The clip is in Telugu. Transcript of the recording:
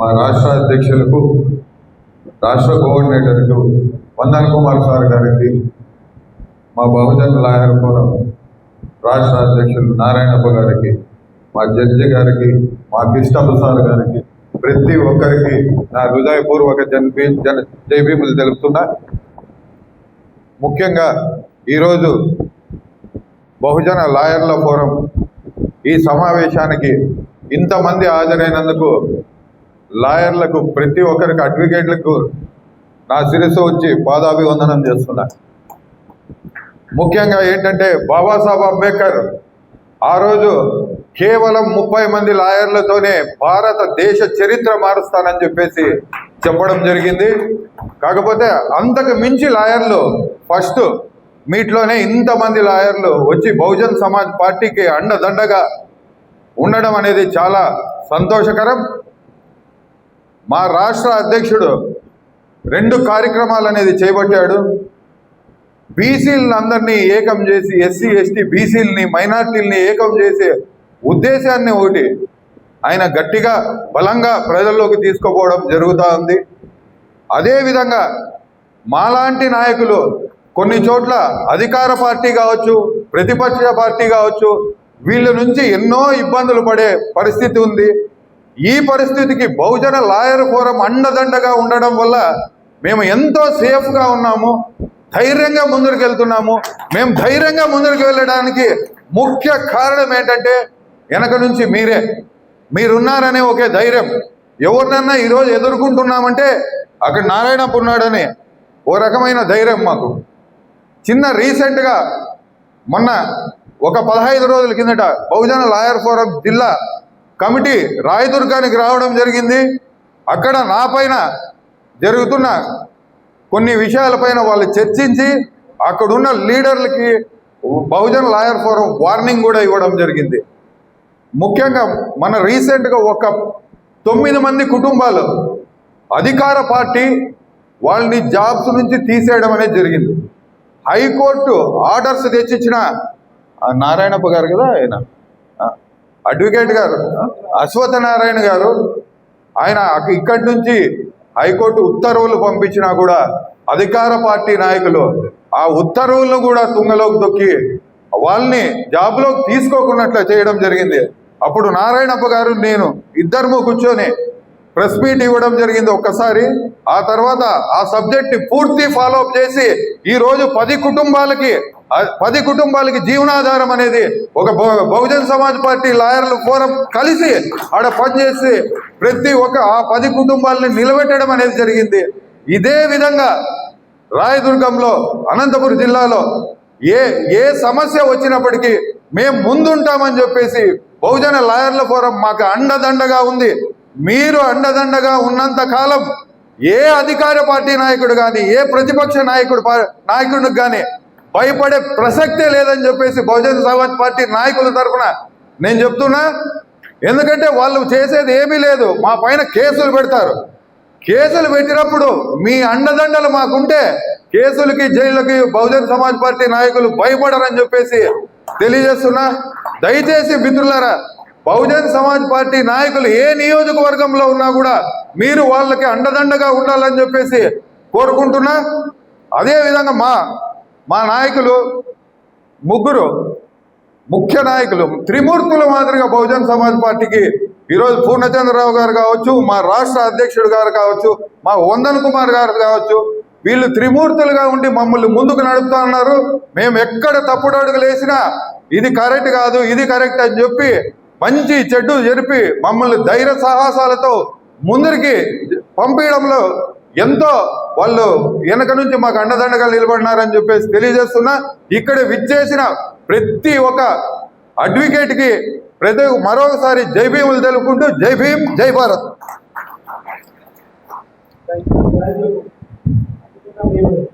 మా రాష్ట్ర అధ్యక్షులకు రాష్ట్ర కోఆర్డినేటర్కు వందన్ కుమార్ సార్ గారికి మా బహుజన్ లాయర్ ఫోరం రాష్ట్ర అధ్యక్షులు నారాయణప్ప గారికి మా జడ్జి గారికి మా కిష్టపు సార్ గారికి ప్రతి ఒక్కరికి నా హృదయపూర్వక జన్ జన జైభీములు తెలుపుతున్నా. ముఖ్యంగా ఈరోజు బహుజన లాయర్ల ఫోరం ఈ సమావేశానికి ఇంతమంది హాజరైనందుకు లాయర్లకు ప్రతి ఒక్కరికి అడ్వకేట్లకు నా శిరస్సు వచ్చి పాదాభివందనం చేస్తున్నా. ముఖ్యంగా ఏంటంటే బాబాసాహెబ్ అంబేద్కర్ ఆ రోజు కేవలం ముప్పై మంది లాయర్లతోనే భారతదేశ చరిత్ర మారుస్తానని చెప్పేసి చెప్పడం జరిగింది. కాకపోతే అంతకు మించి లాయర్లు ఫస్ట్ మీట్లోనే ఇంతమంది లాయర్లు వచ్చి బహుజన్ సమాజ్ పార్టీకి అండదండగా ఉండడం అనేది చాలా సంతోషకరం. మా రాష్ట్ర అధ్యక్షుడు రెండు కార్యక్రమాలు అనేది చేపట్టాడు. బీసీలను అందరినీ ఏకం చేసి ఎస్సీ ఎస్టీ బీసీలని మైనార్టీలని ఏకం చేసే ఉద్దేశాన్ని ఒకటి ఆయన గట్టిగా బలంగా ప్రజల్లోకి తీసుకుపోవడం జరుగుతూ ఉంది. అదేవిధంగా మాలాంటి నాయకులు కొన్ని చోట్ల అధికార పార్టీ కావచ్చు ప్రతిపక్ష పార్టీ కావచ్చు వీళ్ళ నుంచి ఎన్నో ఇబ్బందులు పడే పరిస్థితి ఉంది. ఈ పరిస్థితికి బహుజన లాయర్ ఫోరం అండదండగా ఉండడం వల్ల మేము ఎంతో సేఫ్గా ఉన్నాము ధైర్యంగా ముందరికి వెళ్తున్నాము. మేము ధైర్యంగా ముందరికి వెళ్ళడానికి ముఖ్య కారణం ఏంటంటే వెనక నుంచి మీరే. మీరున్నారనే ఒకే ధైర్యం. ఎవరినన్నా ఈరోజు ఎదుర్కొంటున్నామంటే అక్కడ నారాయణప్ప ఉన్నాడని ఓ రకమైన ధైర్యం మాకు. చిన్న రీసెంట్గా మొన్న ఒక పదహైదు రోజుల కిందట బహుజన లాయర్ ఫోరం జిల్లా కమిటీ రాయదుర్గానికి రావడం జరిగింది. అక్కడ నా పైన జరుగుతున్న కొన్ని విషయాలపైన వాళ్ళు చర్చించి అక్కడున్న లీడర్లకి బహుజన్ లాయర్ ఫోరం వార్నింగ్ కూడా ఇవ్వడం జరిగింది. ముఖ్యంగా మన రీసెంట్గా ఒక తొమ్మిది మంది కుటుంబాలు అధికార పార్టీ వాళ్ళని జాబ్స్ నుంచి తీసేయడం అనేది జరిగింది. హైకోర్టు ఆర్డర్స్ తెచ్చిచ్చిన నారాయణప్ప గారు కదా ఆయన? అడ్వకేట్ గారు అశ్వథ నారాయణ గారు ఆయన ఇక్కడి నుంచి హైకోర్టు ఉత్తర్వులు పంపించినా కూడా అధికార పార్టీ నాయకులు ఆ ఉత్తర్వులను కూడా తుంగలోకి దొక్కి వాళ్ళని జాబ్లోకి తీసుకోకున్నట్లు చేయడం జరిగింది. అప్పుడు నారాయణప్ప గారు నేను ఇద్దరు కూర్చొని ప్రెస్ మీట్ ఇవ్వడం జరిగింది ఒక్కసారి. ఆ తర్వాత ఆ సబ్జెక్ట్ని పూర్తి ఫాలోఅప్ చేసి ఈరోజు పది కుటుంబాలకి పది కుటుంబాలకి జీవనాధారం అనేది ఒక బహు- బహుజన్ సమాజ్ పార్టీ లాయర్లు ఫోరం కలిసి ఆడ పనిచేసి ప్రతి ఒక్క ఆ పది కుటుంబాలని నిలబెట్టడం అనేది జరిగింది. ఇదే విధంగా రాయదుర్గంలో అనంతపురం జిల్లాలో ఏ ఏ సమస్య వచ్చినప్పటికీ మేము ముందుంటామని చెప్పేసి బహుజన లాయర్ల ఫోరం మాకు అండదండగా ఉంది. మీరు అండదండగా ఉన్నంత కాలం ఏ అధికార పార్టీ నాయకుడు కానీ ఏ ప్రతిపక్ష నాయకుడు నాయకుడికి కానీ భయపడే ప్రసక్తే లేదని చెప్పేసి బహుజన సమాజ్ పార్టీ నాయకుల తరఫున నేను చెప్తున్నా ఎందుకంటే వాళ్ళు చేసేది ఏమీ లేదు. మా పైన కేసులు పెడతారు. కేసులు పెట్టినప్పుడు మీ అండదండలు మాకుంటే కేసులకి జైళ్ళకి బహుజన్ సమాజ్ పార్టీ నాయకులు భయపడరని చెప్పేసి తెలియజేస్తున్నా. దయచేసి మిత్రులారా బహుజన్ సమాజ్ పార్టీ నాయకులు ఏ నియోజకవర్గంలో ఉన్నా కూడా మీరు వాళ్ళకి అండదండగా ఉండాలని చెప్పేసి కోరుకుంటున్నా. అదే విధంగా మా మా నాయకులు ముగ్గురు ముఖ్య నాయకులు త్రిమూర్తుల మాదిరిగా బహుజన్ సమాజ్ పార్టీకి ఈరోజు పూర్ణచంద్రరావు గారు కావచ్చు మా రాష్ట్ర అధ్యక్షుడు గారు కావచ్చు మా వందన్ కుమార్ గారు కావచ్చు వీళ్ళు త్రిమూర్తులుగా ఉండి మమ్మల్ని ముందుకు నడుపుతా ఉన్నారు. మేము ఎక్కడ తప్పుడు అడుగులు వేసినా ఇది కరెక్ట్ కాదు ఇది కరెక్ట్ అని చెప్పి మంచి చెడ్డు జరిపి మమ్మల్ని ధైర్య సాహసాలతో ముందరికి పంపించడంలో ఎంతో వాళ్ళు వెనక నుంచి మాకు అండదండగా నిలబడినారని చెప్పేసి తెలియజేస్తున్నా ఇక్కడ విచ్చేసిన ప్రతి ఒక్క అడ్వకేట్కి ప్రతి మరొకసారి జై భీములు తెలుపుకుంటూ జై భీమ్ జై భారత్ Thank you.